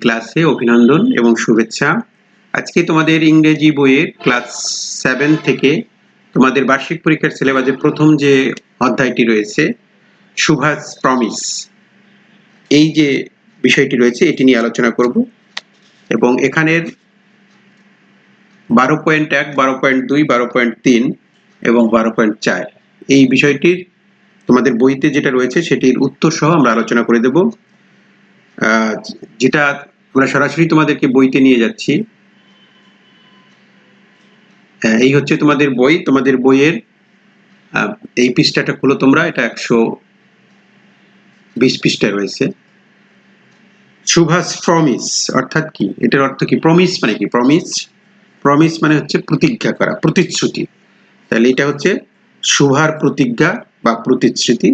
ক্লাসে অভিনন্দন এবং শুভেচ্ছা। আজকে তোমাদের ইংরেজি বইয়ের ক্লাস সেভেন থেকে তোমাদের বার্ষিক পরীক্ষার সিলেবাসের প্রথম যে অধ্যায়টি রয়েছে, সুভাষ প্রমিস। এই যে বিষয়টি রয়েছে, এটি নিয়ে আলোচনা করব এবং এখানের বারো পয়েন্ট এক, বারো পয়েন্ট দুই, বারো পয়েন্ট তিন এবং বারো পয়েন্ট চার। এই বিষয়টির তোমাদের বইতে যেটা রয়েছে, সেটির উত্তর সহ আমরা আলোচনা করে দেব। যেটা আমরা সরাসরি তোমাদেরকে বইতে নিয়ে যাচ্ছি। এই হচ্ছে তোমাদের বই, তোমাদের বইয়ের এই পৃষ্ঠাটা খুলো তোমরা, এটা একশো বিশ পৃষ্ঠা রয়েছে। সুভাষ প্রমিস অর্থাৎ কি? এটার অর্থ কি? প্রমিস মানে কি? প্রমিস প্রমিস মানে হচ্ছে প্রতিজ্ঞা করা, প্রতিশ্রুতি। তাহলে এটা হচ্ছে শুভার প্রতিজ্ঞা বা প্রতিশ্রুতি,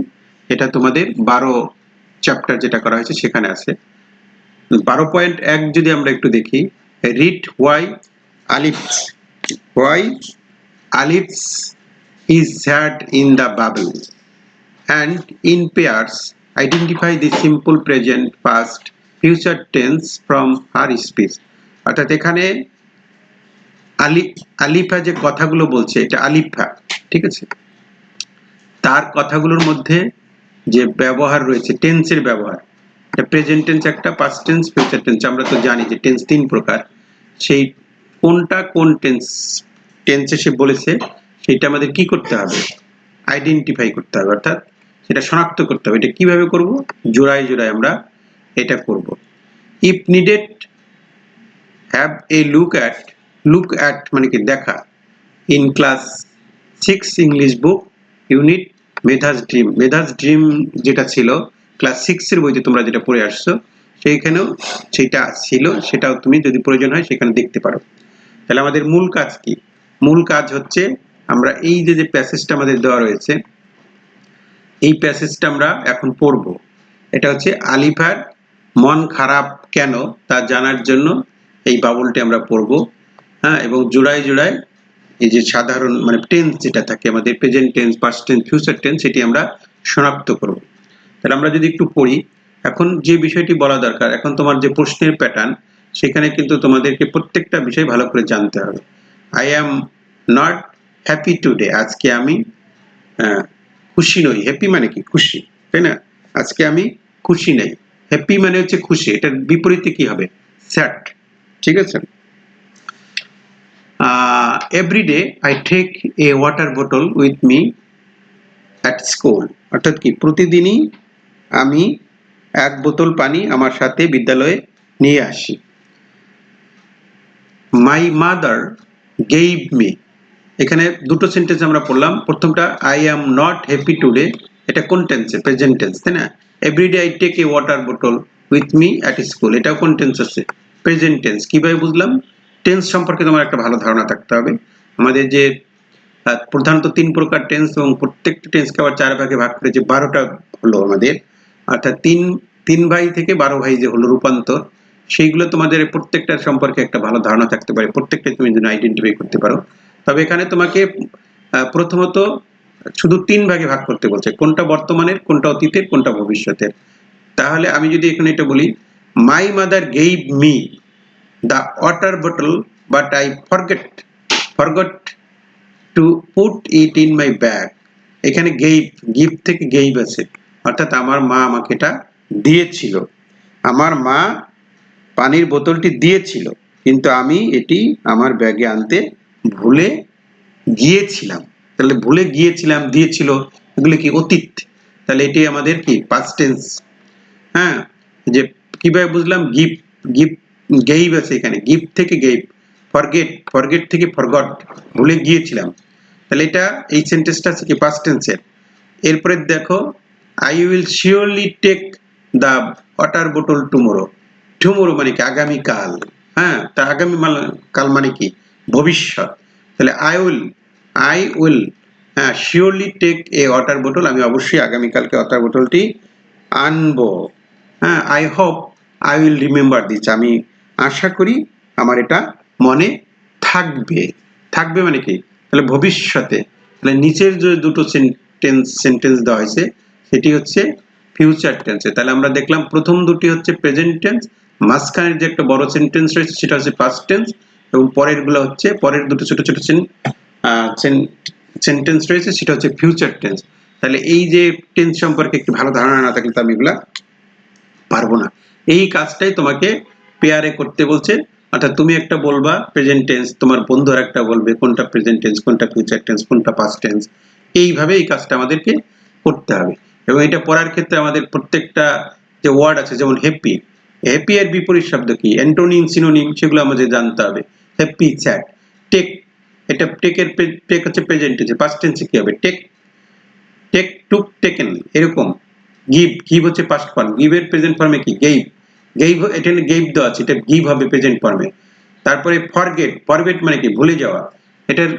এটা তোমাদের বারো চ্যাপ্টার যেটা করা হয়েছে সেখানে আছে। বারো পয়েন্ট এক যদি আমরা একটু দেখি read why Alif's why Alif's is had in the bubble and in pairs identify the simple present past future tense from her speech অর্থাৎ এখানে আলি আলিফা যে কথাগুলো বলছে, এটা আলিফা ঠিক আছে? তার কথাগুলোর মধ্যে যে ব্যবহার রয়েছে, টেন্সের ব্যবহার। প্রেজেন্ট টেন্স একটা পাস্ট টেন্স ফিউচার টেন্স আমরা তো জানি যে টেন্স তিন প্রকার। সেই কোনটা কোন টেন্স টেন্সে সে বলেছে সেটা আমাদের কি করতে হবে? আইডেন্টিফাই করতে হবে, অর্থাৎ সেটা শনাক্ত করতে হবে। এটা কীভাবে করব? জোড়ায় জোড়ায় আমরা এটা করব। If needed have a look at look at মানে কি দেখা। In class six English book unit Medha's dream Medha's dream যেটা ছিল ক্লাস সিক্সের বইতে তোমরা যেটা পড়ে আসছো, সেইখানেও সেটা ছিল, সেটাও তুমি যদি প্রয়োজন হয় সেখানে দেখতে পারো। তাহলে আমাদের মূল কাজ কি? মূল কাজ হচ্ছে আমরা এই যে যে প্যাসেজটা আমাদের দেওয়া রয়েছে, এই প্যাসেজটা আমরা এখন পড়ব। এটা হচ্ছে আলিফার মন খারাপ কেন তা জানার জন্য এই বাবলটি আমরা পড়ব হ্যাঁ এবং জোড়ায় জোড়ায় এই যে সাধারণ মানে টেন্স যেটা থাকে, আমাদের present tense past tense future tense সেটি আমরা শনাক্ত করব। তাহলে আমরা যদি একটু পড়ি, এখন যে বিষয়টি বলা দরকার, এখন তোমার যে প্রশ্নের প্যাটার্ন সেখানে কিন্তু তোমাদেরকে প্রত্যেকটা বিষয় ভালো করে জানতে হবে। I am not happy today আজকে আমি খুশি নই। হ্যাপি মানে কি? খুশি, তাই না? আজকে আমি খুশি নেই। হ্যাপি মানে হচ্ছে খুশি, এটার বিপরীতে কি হবে? স্যাড ঠিক আছে? Every day I take a water বোতল উইথ মি অ্যাট স্কুল অর্থাৎ কি? প্রতিদিনই আমি এক বোতল পানি আমার সাথে বিদ্যালয়ে নিয়ে আসি। মাই মাদার গেইভ মি এখানে দুটো সেন্টেন্স আমরা পড়লাম। প্রথমটা I am not happy today এটা কোন টেন্সে প্রেজেন্ট টেন্স তাই না? Everyday I take a water বোতল উইথ মি অ্যাট স্কুল এটাও কোন টেন্স আছে? প্রেজেন্ট টেন্স কীভাবে বুঝলাম? টেন্স সম্পর্কে তোমার একটা ভালো ধারণা থাকতে হবে। আমাদের যে প্রধানত তিন প্রকার টেন্স এবং প্রত্যেকটা টেন্সকে আবার চার ভাগে ভাগ করে যে বারোটা হলো আমাদের, অর্থাৎ তিন তিন ভাই থেকে বারো ভাই যে হলো রূপান্তর, সেইগুলো তোমাদের প্রত্যেকটার সম্পর্কে একটা ভালো ধারণা থাকতে পারে। প্রত্যেকটা তুমি যেন আইডেন্টিফাই করতে পারো। তবে এখানে তোমাকে প্রথমত শুধু তিন ভাগে ভাগ করতে বলছে, কোনটা বর্তমানের, কোনটা অতীতের, কোনটা ভবিষ্যতের। তাহলে আমি যদি এখানে এটা বলি my mother gave me the water bottle but I forget forgot to put it in my bag এখানে গেইভ গিফট থেকে গেইভ আছে। অর্থাৎ আমার মা আমাকে এটা দিয়েছিল। আমার মা পানির বোতলটি দিয়েছিল, কিন্তু আমি এটি আমার ব্যাগে আনতে ভুলে গিয়েছিলাম। তাহলে ভুলে গিয়েছিলাম, দিয়েছিল এগুলো কি অতীত? তাহলে এটি আমাদের কি পাস্ট টেন্স হ্যাঁ যে কীভাবে বুঝলাম গিফট গিফট গেইভ আছে এখানে, গিফট থেকে গেইভ ফরগেট ফরগেট থেকে ফরগট ভুলে গিয়েছিলাম। তাহলে এটা এই সেন্টেন্সটা আছে কি? পাস্ট টেন্সের এরপরে দেখো I will surely take the water bottle tomorrow tomorrow মানে কি? আগামীকাল হ্যাঁ তা আগামী কাল মানে কি? ভবিষ্যৎ। তাহলে আই উইল আই উইল হ্যাঁ শিওরলি টেক এ ওয়াটার বোতল আমি অবশ্যই আগামীকালকে ওয়াটার বোতলটি আনব। হ্যাঁ I hope I will remember this আমি আশা করি আমার এটা মনে থাকবে। থাকবে মানে কি? তাহলে ভবিষ্যতে, তাহলে নিচের যে দুটো সেন্টেন্স সেন্টেন্স দেওয়া হয়েছে, সেটি হচ্ছে ফিউচার টেন্সে তাহলে আমরা দেখলাম প্রথম দুটি হচ্ছে প্রেজেন্ট টেন্স মাঝখানের যে একটা বড় সেন্টেন্স রয়েছে, সেটা হচ্ছে পাস্ট টেন্স এবং পরেরগুলো হচ্ছে, পরের দুটো ছোট ছোট সেন্টেন্স রয়েছে, সেটা হচ্ছে ফিউচার টেন্স তাহলে এই যে টেন্স সম্পর্কে একটু ভালো ধারণা না থাকলে তো আমি এগুলা পারব না। এই কাজটাই তোমাকে পেয়ারে করতে বলছে। অর্থাৎ তুমি একটা বলবা প্রেজেন্ট টেন্স তোমার বন্ধু একটা বলবে, কোনটা প্রেজেন্ট টেন্স কোনটা ফিউচার টেন্স কোনটা পাস্ট টেন্স এইভাবে এই কাজটা আমাদেরকে করতে হবে। এবং এটা পড়ার ক্ষেত্রে আমাদের প্রত্যেকটা যে ওয়ার্ড আছে, যেমন হ্যাপি হ্যাপি এর বিপরীত শব্দ কি? অ্যান্টোনিম সিনোনিম সেগুলো আমাদের জানতে হবে। হ্যাপি স্যাড টেক এটা টেকের টেক হচ্ছে প্রেজেন্ট টেন্সে পাস্ট টেন্সে কি হবে? টেক টেক টুক টেকেন এরকম। গিভ গিভ হচ্ছে পাস্ট ফর্ম গিভের প্রেজেন্ট ফর্মে কি? গেইভ গেইভ এটা গেইভ দেওয়া আছে, এটা গিভ হবে প্রেজেন্ট ফর্মে তারপরে ফরগেট ফরগেট মানে কি? ভুলে যাওয়া। এটার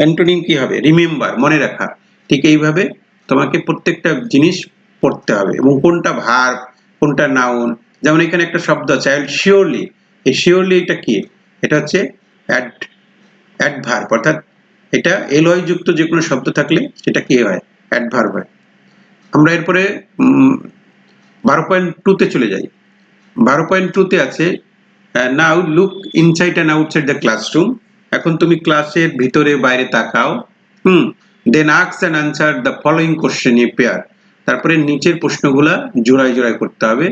অ্যান্টোনিম কি হবে? রিমেম্বার মনে রাখা। ঠিক এইভাবে তোমাকে প্রত্যেকটা জিনিস পড়তে হবে। এবং কোনটা ভার, কোনটা নাউন যেমন এখানে একটা শব্দ আছে শিওরলি এই শিওরলি এটা কি? এটা হচ্ছে অ্যাড অ্যাডভার্ব অর্থাৎ এটা এলয় যুক্ত যে কোনো শব্দ থাকলে সেটা কি হয়? অ্যাডভার্ব হয়। আমরা এরপরে বারো পয়েন্ট টুতে চলে যাই। বারো পয়েন্ট টুতে আছে। Now look inside and outside the classroom এখন তুমি ক্লাসের ভিতরে বাইরে তাকাও। Hmm then আক্স and answer the following question a pair তারপরে নিচের প্রশ্নগুলা জোড়ায় জোড়ায় করতে হবে।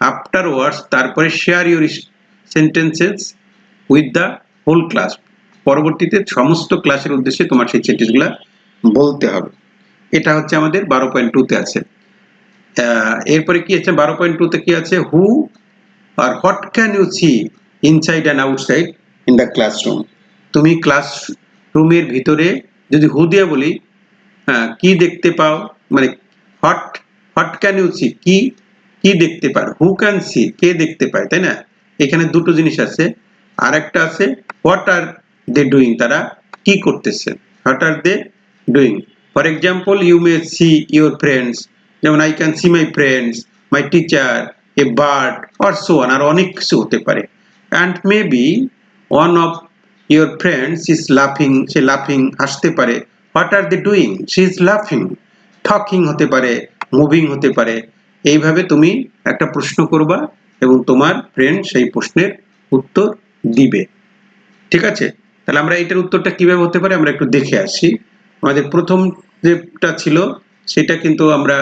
আফটার ওয়ার্ডস তারপরে share your sentences with the whole class পরবর্তীতে সমস্ত ক্লাসের উদ্দেশ্যে তোমার সেই সেন্টেন্সগুলা বলতে হবে। এটা হচ্ছে আমাদের বারো পয়েন্ট টুতে আছে। এরপরে কি আছে? বারো পয়েন্ট টুতে কি আছে? Who are what can you see inside and outside in the classroom তুমি ক্লাস রুমের ভিতরে যদি হু দিয়ে বলি হ্যাঁ কি দেখতে পাও? মানে what what can you see কি কি দেখতে পার? হু ক্যান সি কে দেখতে পায়? তাই না? এখানে দুটো জিনিস আছে। আর একটা আছে হোয়াট আর দে ডুইং তারা কি করতেছে? What are they doing for example you may see your friends যেমন I can see my friends my teacher a bird or so on আর অনেক কিছু হতে পারে। And may be one of your friends is লাফিং সে লাফিং হাসতে পারে। What are they doing she is লাফিং টকিং হতে পারে মুভিং হতে পারে। এইভাবে তুমি একটা প্রশ্ন করবা এবং তোমার ফ্রেন্ড সেই প্রশ্নের উত্তর দিবে। ঠিক আছে? তাহলে আমরা এটার উত্তরটা কীভাবে হতে পারে আমরা একটু দেখে আসি। আমাদের প্রথম যেটা ছিল, সেটা কিন্তু আমরা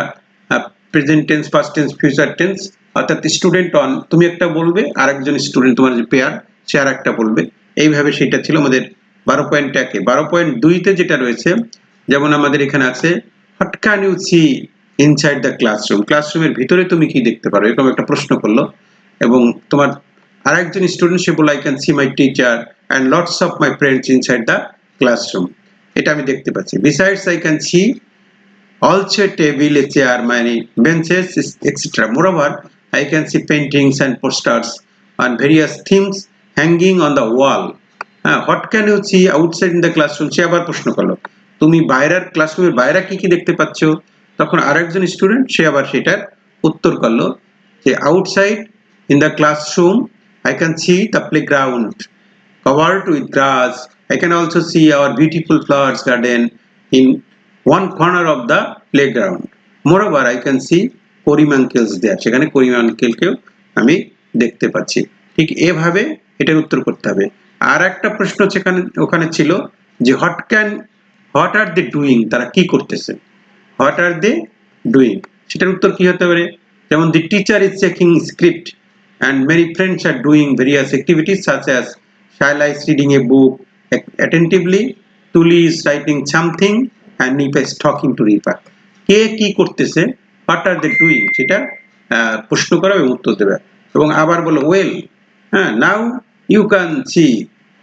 present tense past tense future tense অর্থাৎ স্টুডেন্ট অন তুমি একটা বলবে আর একজন স্টুডেন্ট তোমার যে পেয়ার সে আর একটা বলবে। এইভাবে সেটা ছিল আমাদের বারো পয়েন্ট একে। বারো পয়েন্ট দুইতে যেটা রয়েছে, যেমন আমাদের এখানে আছে what can you see inside the classroom ক্লাসরুমের ভিতরে তুমি কি দেখতে পারো? এরকম একটা প্রশ্ন করল। এবং তোমার আর একজন স্টুডেন্ট সে বলে I can see my teacher and lots of my friends inside the classroom এটা আমি দেখতে পাচ্ছি। Besides I can see also a table, a chair, many benches, etc. Moreover, I can see paintings and posters on various themes hanging on the wall. Uh, what can you see outside in the classroom? সে আবার প্রশ্ন করলো তুমি বাইরের ক্লাসরুমের বাইরে কি কি দেখতে পাচ্ছ তখন আরেকজন স্টুডেন্ট সে আবার সেটার উত্তর করলো যে outside in the classroom I can see the playground covered with grass. I can also see our beautiful flowers garden in one corner of the playground. Moreover, I can see করিমাঙ্কেলস দেয়ার সেখানে করিমাঙ্কেলকেও আমি দেখতে পাচ্ছি। ঠিক এভাবে এটার উত্তর করতে হবে। আর একটা প্রশ্ন সেখানে ওখানে ছিল যে what can what are they doing তারা কি করতেছে? হোয়াট আর দে ডুইং সেটার উত্তর কি হতে পারে? যেমন the teacher is checking script and many friends are doing various activities such as Shaila is reading a book attentively, Tuli is writing something, and Nipa is talking to Ripa. কে কি করতেছে? What are they doing সেটা প্রশ্ন করা এবং উত্তর দেবে এবং আবার বলো ওয়েল হ্যাঁ now you can see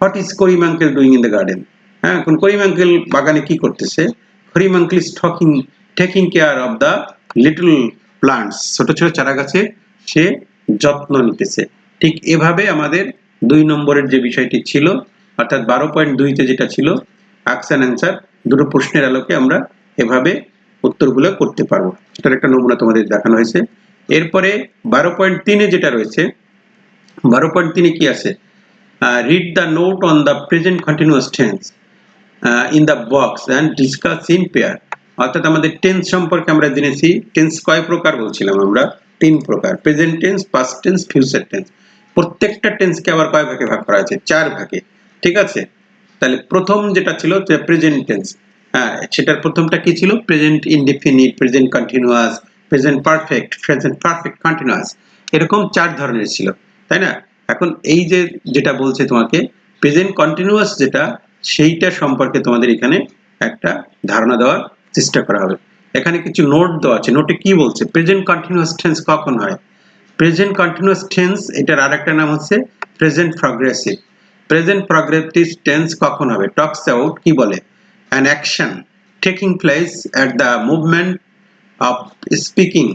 what is Karim uncle doing in the garden হ্যাঁ এখন করিম আঙ্কেল বাগানে কি করতেছে? Karim uncle is talking taking care of the little plants ছোট ছোট চারা গাছে সে যত্ন নিতেছে। ঠিক এভাবে আমাদের দুই নম্বরের যে বিষয়টি ছিল, অর্থাৎ বারো পয়েন্ট দুইতে যেটা ছিল অ্যাকশন অ্যান্সার দুটো প্রশ্নের আলোকে আমরা এভাবে উত্তরগুলো করতে পারব। এটার একটা নমুনা তোমাদের দেখানো হয়েছে। এরপরে বারো পয়েন্ট তিনে যেটা রয়েছে, বারো পয়েন্ট তিনে কি আছে? Read the note on the present continuous tense in the box and discuss in pair অর্থাৎ আমাদের টেন্স সম্পর্কে আমরা জেনেছি টেন্স কয় প্রকার বলছিলাম আমরা? তিন প্রকার। Present tense past tense future tense প্রত্যেকটা টেন্সকে আবার কয় ভাগে ভাগ করা আছে চার ভাগে। ঠিক আছে? তাহলে প্রথম যেটা ছিল প্রেজেন্ট টেন্স হ্যাঁ সেটার প্রথমটা কি ছিল? Present indefinite present continuous present perfect present perfect continuous এরকম চার ধরনের ছিল, তাই না? এখন এই যে যেটা বলছে তোমাকে প্রেজেন্ট কন্টিনিউয়াস যেটা, সেইটা সম্পর্কে তোমাদের এখানে একটা ধারণা দেওয়ার চেষ্টা করা হবে। এখানে কিছু নোট দেওয়া আছে। নোটে কি বলছে? প্রেজেন্ট কন্টিনিউয়াস টেন্স কখন হয়? প্রেজেন্ট কন্টিনিউয়াস টেন্স এটার আরেকটা নাম হচ্ছে present progressive present progressive tense কখন হবে? টক্স অ্যাবাউট কি বলে? An action taking place at the movement of speaking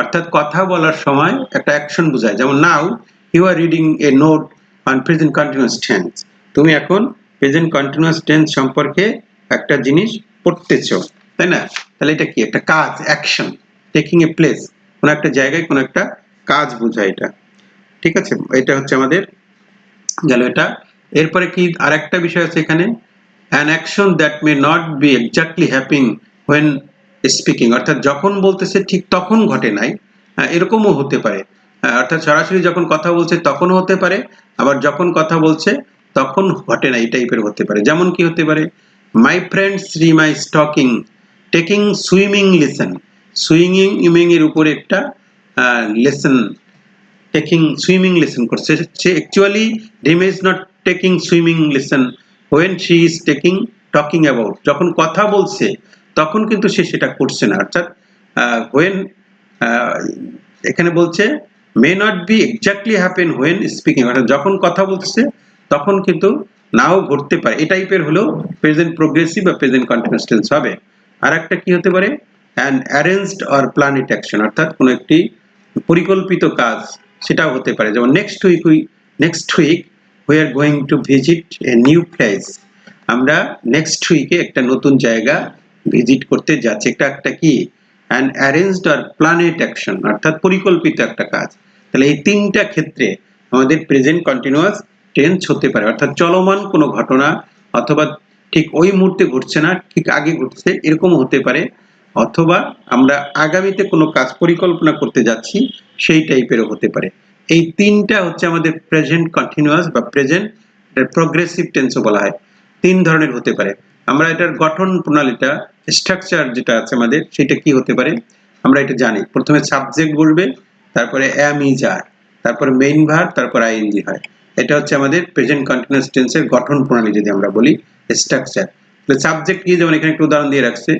অর্থাৎ কথা বলার সময় একটা অ্যাকশন বোঝায়। যেমন now you are reading a note on present continuous tense তুমি এখন প্রেজেন্ট কন্টিনিউয়াস টেন্স সম্পর্কে একটা জিনিস পড়তেছো, তাই না? তাহলে এটা কি? একটা কাজ অ্যাকশন টেকিং এ প্লেস কোনো একটা জায়গায় কোনো একটা কাজ বোঝায় এটা। ঠিক আছে? এটা হচ্ছে আমাদের, গেল এটা। এরপরে কি আরেকটা বিষয় আছে এখানে? An action that may not be exactly happening when speaking অর্থাৎ যখন বলতেছে ঠিক তখন ঘটে নাই। এরকমও হতে পারে। অর্থাৎ সরাসরি যখন কথা বলছে তখনও হতে পারে, আবার যখন কথা বলছে তখন ঘটে না, এই টাইপের হতে পারে। যেমন কি হতে পারে? মাই ফ্রেন্ডস রি my stocking taking swimming lesson swimming ইমিং এর উপরে একটা লেসন টেকিং সুইমিং লেসন করছে। সে actually Rima is not taking swimming lesson when she is taking talking about যখন কথা বলছে, তখন কিন্তু সে সেটা করছে না। অর্থাৎ হোয়েন এখানে বলছে may not be exactly happen when speaking অর্থাৎ, যখন কথা বলছে, তখন কিন্তু নাও ঘটতে পারে। এই টাইপের হলেও প্রেজেন্ট প্রোগ্রেসিভ বা প্রেজেন্ট কন্টিনিউয়াস টেন্স হবে। আর একটা কি হতে পারে? An arranged or planned action অর্থাৎ কোনো একটি পরিকল্পিত কাজ, সেটাও হতে পারে। যেমন next week we next week we are going to visit a new place আমরা নেক্সট উইকে একটা নতুন জায়গা ভিজিট করতে যাচ্ছি। একটা একটা কি? An arranged or planned action অর্থাৎ পরিকল্পিত একটা কাজ। তাহলে এই তিনটা ক্ষেত্রে আমাদের প্রেজেন্ট কন্টিনিউয়াস টেন্স হতে পারে। অর্থাৎ চলমান কোনো ঘটনা অথবা ঠিক ওই মুহূর্তে ঘটছে না, ঠিক আগে ঘটছে এরকম হতে পারে। অথবা আমরা আগামীতে কোনো কাজ পরিকল্পনা করতে যাচ্ছি, সেই টাইপেরও হতে পারে। এই তিনটা হচ্ছে আমাদের প্রেজেন্ট কন্টিনিউয়াস বা প্রেজেন্ট প্রগ্রেসিভ টেন্সও বলা হয়। তিন ধরনের হতে পারে। আমরা এটার গঠন প্রণালীটা স্ট্রাকচার যেটা আছে আমাদের, সেটা কি হতে পারে? আমরা এটা জানি। প্রথমে সাবজেক্ট বলবে, তারপরে অ্যাম ইজ আর তারপরে মেইন ভার তারপর আইএনজি হয়। এটা হচ্ছে আমাদের প্রেজেন্ট কন্টিনিউয়াস টেন্সের গঠন প্রণালী যদি আমরা বলি স্ট্রাকচার তাহলে সাবজেক্ট কি যেমন এখানে একটু উদাহরণ দিয়ে রাখছে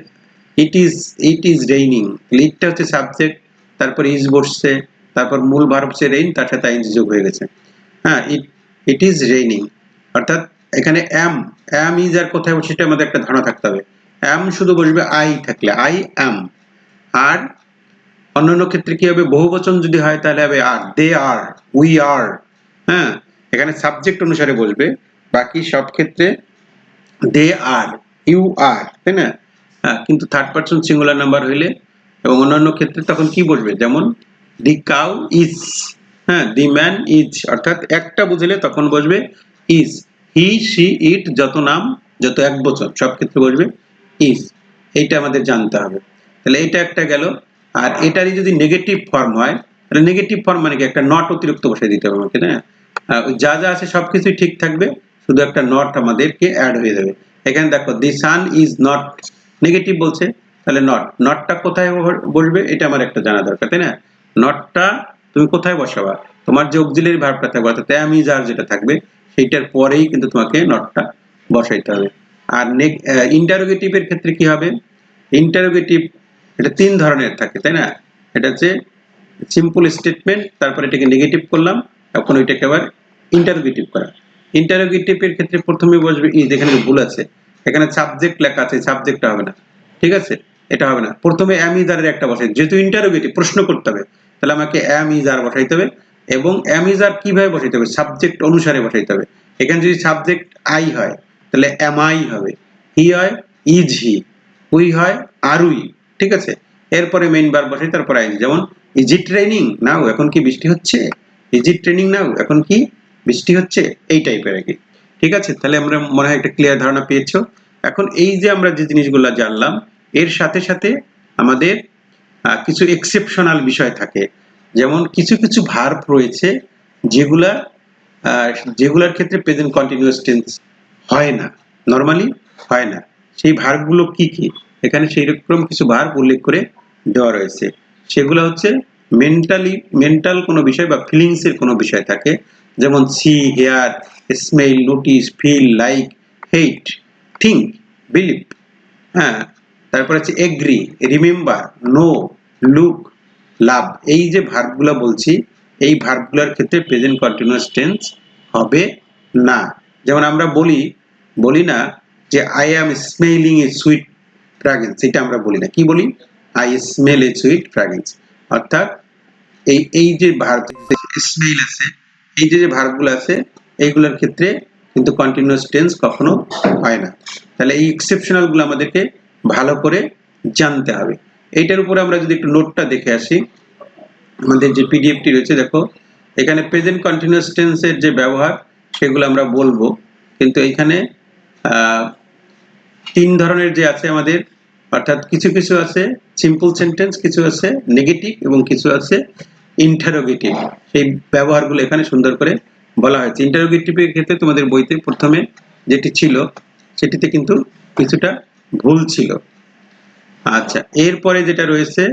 it is it is raining লিটটা হচ্ছে সাবজেক্ট তারপর ইজ বসছে তারপর মূল ভার হচ্ছে রেইন তার সাথে আইনজি যোগ হয়ে গেছে। হ্যাঁ ইট ইট ইজ রেইনিং অর্থাৎ এখানে অ্যাম অ্যাম ইজ আর কোথায় বসে সেটা আমাদের একটা ধারণা থাকতে হবে। অ্যাম শুধু বসবে আই থাকলে আই অ্যাম আর অন্যান্য ক্ষেত্রে কি হবে? বহু বচন যদি হয়, তাহলে হবে আর দে আর উই আর হ্যাঁ এখানে সাবজেক্ট অনুসারে বসবে, বাকি সব ক্ষেত্রে দে আর ইউ আর তাই না? হ্যাঁ কিন্তু থার্ড পার্সন সিঙ্গুলার নাম্বার হইলে এবং অন্যান্য ক্ষেত্রে তখন কি বসবে? যেমন দি কাউ ইজ হ্যাঁ দি ম্যান ইজ অর্থাৎ একটা বুঝলে তখন বসবে ইজ হি সি ইট যত নাম, যত এক বছর, সব ক্ষেত্রে বসবে ইজ এইটা আমাদের জানতে হবে। তাহলে এটা একটা গেল। আর এটারই যদি নেগেটিভ ফর্ম হয়, তাহলে নেগেটিভ ফর্ম মানে কি? একটা নট অতিরিক্ত বসে দিতে হবে আমাকে না? যা যা আছে সব কিছুই ঠিক থাকবে, শুধু একটা নট আমাদেরকে অ্যাড হয়ে যাবে। এখানে দেখো the sun is not negative বলছে, তাহলে নট নটটা কোথায় বসবে? এটা আমার একটা জানা দরকার, তাই না? নটটা তুমি কোথায় বসাবা? তোমার যে অক্সিলারি ভার্বটা থাকবে, অর্থাৎ আমি যার যেটা থাকবে, সেইটার পরেই কিন্তু তোমাকে নটটা বসাইতে হবে। আর ইন্টারোগেটিভের ক্ষেত্রে কি হবে? ইন্টারোগেটিভ এটা তিন ধরনের থাকে, তাই না? এটা হচ্ছে সিম্পল স্টেটমেন্ট তারপর এটাকে নেগেটিভ করলাম এখন ওইটাকে আবার ইন্টারোগেটিভ করা। ইন্টারোগেটিভের ক্ষেত্রে প্রথমে বসবে এখানে ভুল আছে, এখানে সাবজেক্ট লেখা আছে সাবজেক্টটা হবে না, ঠিক আছে? এটা হবে না। প্রথমে অ্যাম ইজ একটা বসাই, যেহেতু ইন্টারোগেটিভ প্রশ্ন করতে হবে। তাহলে আমাকে অ্যাম ইজ আর বসাইতে হবে এবং অ্যাম ইজ আর কীভাবে বসাইতে হবে? সাবজেক্ট অনুসারে বসাইতে হবে। এখানে যদি সাবজেক্ট আই হয়, তাহলে এম আই হবে। হি হয় ইজ হি উই হয় আর উই ঠিক আছে? এরপরে মেইন বার বসাই, তারপর আই যেমন ইজ ট্রেনিং নাও এখন কি বৃষ্টি হচ্ছে? ইজ ট্রেনিং নাও এখন কি বৃষ্টি হচ্ছে? এই টাইপের আর কি। ঠিক আছে? তাহলে আমরা মনে হয় একটা ক্লিয়ার ধারণা পেয়েছ। এখন এই যে আমরা যে জিনিসগুলো জানলাম, এর সাথে সাথে আমাদের কিছু এক্সেপশনাল বিষয় থাকে। যেমন কিছু কিছু ভার্ব রয়েছে যেগুলা যেগুলার ক্ষেত্রে প্রেজেন্ট কন্টিনিউয়াস টেন্স হয় না। নর্মালি হয় না। সেই ভার্বগুলো কি কি? এখানে সেই রকম কিছু ভার্ব উল্লেখ করে দেওয়া রয়েছে। সেগুলো হচ্ছে মেন্টালি মেন্টাল কোনো বিষয় বা ফিলিংস এর কোনো বিষয় থাকে। যেমন see here smell notice feel like hate think believe হ্যাঁ তারপর হচ্ছে agree remember know look love এই যে ভার্বগুলো বলছি, এই ভার্বগুলোর ক্ষেত্রে প্রেজেন্ট কন্টিনিউয়াস টেন্স হবে না। যেমন আমরা বলি বলি না যে I am smelling a sweet fragrance এটা আমরা বলি না। কি বলি? I smell a sweet fragrance অর্থাৎ এই এই যে ভার্ব স্মেল আছে, এই যে যে ভার্বগুলো আছে, এইগুলোর ক্ষেত্রে কিন্তু কন্টিনিউয়াস টেন্স কখনো হয় না। তাহলে এই এক্সেপশনালগুলো আমাদেরকে ভালো করে জানতে হবে। এইটার উপরে আমরা যদি একটু নোটটা দেখে আসি, আমাদের যে পিডিএফটি রয়েছে, দেখো, এখানে প্রেজেন্ট কন্টিনিউয়াস টেন্সের যে ব্যবহার, সেগুলো আমরা বলব। কিন্তু এখানে তিন ধরনের যে আছে আমাদের, অর্থাৎ কিছু কিছু আছে সিম্পল সেন্টেন্স কিছু আছে নেগেটিভ এবং কিছু আছে ইন্টারোগেটিভ সেই ব্যবহারগুলো এখানে সুন্দর করে বলা হয়েছে। ইন্টারোগেটিভের ক্ষেত্রে তোমাদের বইতে প্রথমে যেটি ছিল, সেটিতে কিন্তু কিছুটা ভুল ছিল। আচ্ছা এরপরে যেটা রয়েছে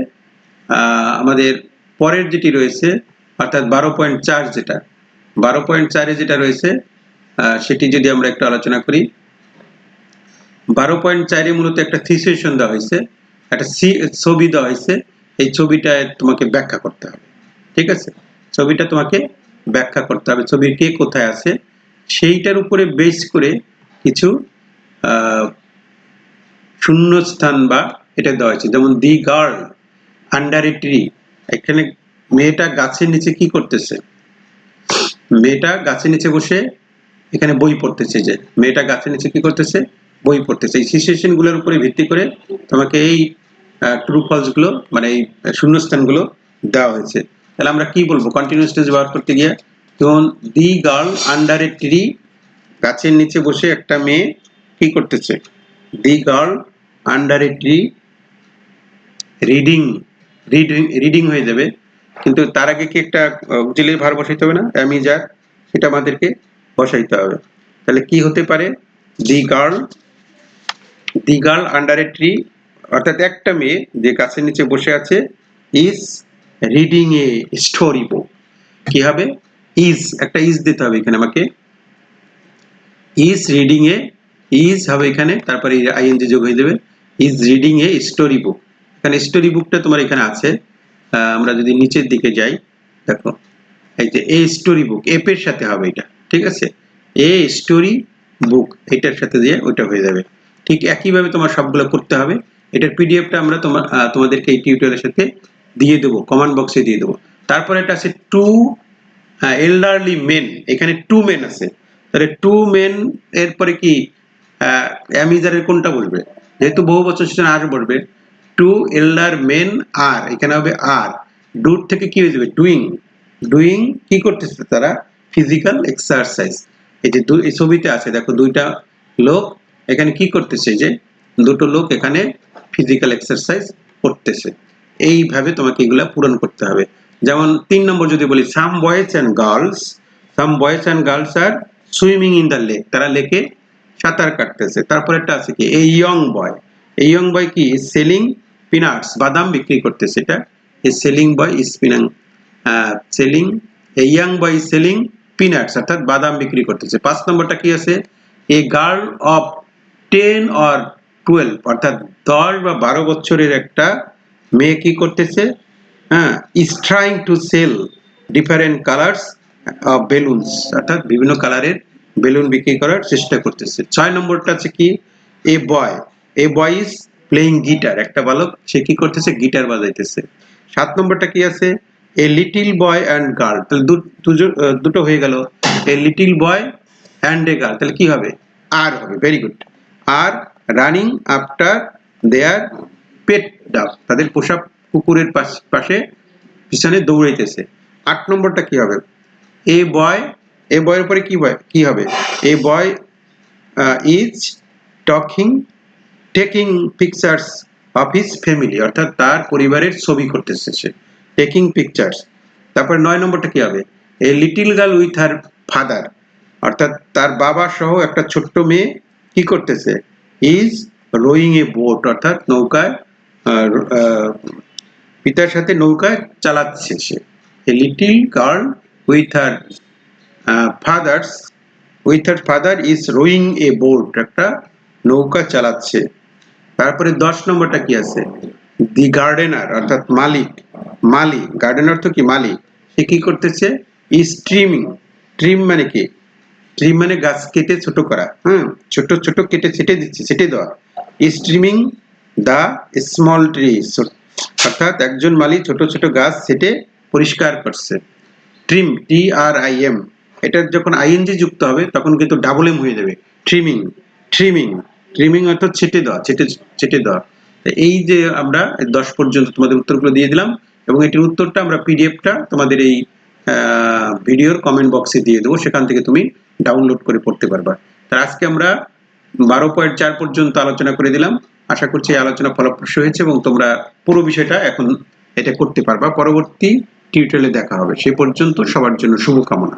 আমাদের পরের যেটি রয়েছে, অর্থাৎ বারো পয়েন্ট চার যেটা, বারো পয়েন্ট চারে যেটা রয়েছে সেটি যদি আমরা একটু আলোচনা করি, বারো পয়েন্ট চারে মূলত একটা থিসেশন দেওয়া হয়েছে, একটা ছবি দেওয়া হয়েছে, এই ছবিটায় তোমাকে ব্যাখ্যা করতে হবে, ঠিক আছে? ছবিটা তোমাকে ব্যাখ্যা করতে হবে ছবির কে কোথায় আছে, সেইটার উপরে বেস করে কিছু আহ, শূন্যস্থান বা এটা দেওয়া হয়েছে। যেমন the girl under a tree. এখানে মেয়েটা গাছের নিচে কি করতেছে? মেয়েটা গাছের নিচে বসে এখানে বই পড়তেছে যে মেয়েটা গাছের নিচে কি করতেছে? বই পড়তেছে। এই সিচুয়েশনগুলোর উপরে ভিত্তি করে তোমাকে এই ট্রু ফলসগুলো মানে এই শূন্যস্থানগুলো দেওয়া হয়েছে। তাহলে আমরা কি বলব? কন্টিনিউয়াস টেন্স ব্যবহার করতে গিয়ে যেমন the girl under a tree গাছের নিচে বসে একটা মেয়ে কি করতেছে? Girl under a tree reading reading reading হয়ে যাবে। কিন্তু তার আগে কি একটা জেলের ভার বসাইতে হবে না? আমি যার সেটা আমাদেরকে বসাইতে হবে। তাহলে কি হতে পারে? The girl the girl under a tree অর্থাৎ একটা মেয়ে যে গাছের নিচে বসে আছে is reading a story book কি হবে? ইজ একটা ইজ দিতে হবে এখানে আমাকে। ইজ রিডিং এ ইজ হবে এখানে, তারপরে আইএনজি যোগ হয়ে যাবে। Is reading a story book এখানে স্টোরি বুকটা তোমার এখানে আছে। আমরা যদি নিচের দিকে যাই, দেখো, এই যে এ স্টোরি বুক এপের সাথে হবে এটা, ঠিক আছে? এ স্টোরি বুক এটার সাথে দিয়ে ওইটা হয়ে যাবে। ঠিক একইভাবে তোমার সবগুলো করতে হবে। এটার পিডিএফটা আমরা তোমার তোমাদেরকে এই টিউটোরিয়ালের সাথে দিয়ে দেবো কমেন্ট বক্সে দিয়ে দেবো। তারপরে এটা আছে টু এল্ডারলি মেন এখানে টু মেন আছে। তাহলে টু মেন এরপরে কি? অ্যামিজারের কোনটা বলবে? যেহেতু বহু বছর সেখানে আর বলবে। টু এল্ডার মেন আর এখানে হবে আর ডুর থেকে কি হয়ে যাবে? ডুইং ডুইং কি করতেছে তারা? ফিজিক্যাল এক্সারসাইজ এই যে এই ছবিতে আছে, দেখো দুইটা লোক। এখানে কি করতেছে যে, দুটো লোক এখানে ফিজিক্যাল এক্সারসাইজ করতেছে। এইভাবে তোমাকে এগুলা পূরণ করতে হবে। যেমন তিন নম্বর যদি বলি some boys and girls some boys and girls are swimming in the lake তারা লেকে সাঁতার কাটতেছে। তারপর একটা আছে কি? এই ইয়ং বয় এই ইয়ং বয় কি? সেলিং পিনাটস বাদাম বিক্রি করতেছে এটা। এই সেলিং বয় ইজ পিনাং সেলিং এই ইয়াং বয় সেলিং পিনাটস অর্থাৎ বাদাম বিক্রি করতেছে। পাঁচ নম্বরটা কি আছে? A girl of ten or twelve অর্থাৎ দশ বা বারো বছরের একটা মেয়ে কি করতেছে? হ্যাঁ is trying to sell different colours of balloons অর্থাৎ বিভিন্ন কালারের বেলুন বিক্রি করার চেষ্টা করতেছে। ছয় নম্বরটা আছে কি? A boy. A boy is playing guitar একটা বালক, সে কি করতেছে? গিটার বাজাইতেছে। সাত নম্বরটা কি আছে? A little boy and girl তাহলে দুটো হয়ে গেল। A little boy and a girl তাহলে কি হবে? আর হবে। Very good are running after their pet dog তাদের পোষা কুকুরের পাশে, পিছনে দৌড়াইতেছে। আট নম্বরটা কি হবে? এ বয় এ বয়ের পরে কি বয় কি হবে? A boy is talking taking pictures of his family অর্থাৎ তার পরিবারের ছবি করতেছে সে টেকিং পিকচার্স তারপরে নয় নম্বরটা কি হবে? A little girl with her father অর্থাৎ তার বাবা সহ একটা ছোট্ট মেয়ে কি করতেছে? ইজ রোয়িং এ বোট অর্থাৎ নৌকায় পিতার সাথে নৌকায় চালাচ্ছে সে। Little girl with her fathers with her father is rowing a boat একটা নৌকা চালাচ্ছে। তারপরে দশ নম্বরটা কি আছে? দি গার্ডেনার অর্থাৎ মালিক মালি গার্ডেনার তো কি? মালিক। সে কি করতেছে? স্ট্রিমিং ট্রিম মানে কি? ট্রিম মানে গাছ কেটে ছোট করা। হ্যাঁ ছোট ছোট কেটে ছেটে দিচ্ছে, ছেটে দেওয়া। স্ট্রিমিং দা স্মল ট্রি অর্থাৎ একজন মালি ছোট ছোট গাছ ছেটে পরিষ্কার করছে। Trim T R I M এটার যখন আইএনজি যুক্ত হবে, তখন কিন্তু ডাবল এম হয়ে যাবে। ট্রিমিং ট্রিমিং ট্রিমিং অর্থাৎ ছেটে দেওয়া ছেটে ছেটে দেওয়া। এই যে আমরা দশ পর্যন্ত তোমাদের উত্তরগুলো দিয়ে দিলাম, এবং এটির উত্তরটা আমরা পিডিএফটা তোমাদের এই ভিডিওর কমেন্ট বক্সে দিয়ে দেবো, সেখান থেকে তুমি ডাউনলোড করে পড়তে পারবা। তা আজকে আমরা বারো পয়েন্ট চার পর্যন্ত আলোচনা করে দিলাম। আশা করছি এই আলোচনা ফলপ্রসূ হয়েছে, এবং তোমরা পুরো বিষয়টা এখন এটা করতে পারবা। পরবর্তী টিউটোরিয়ালে দেখা হবে। সে পর্যন্ত সবার জন্য শুভকামনা।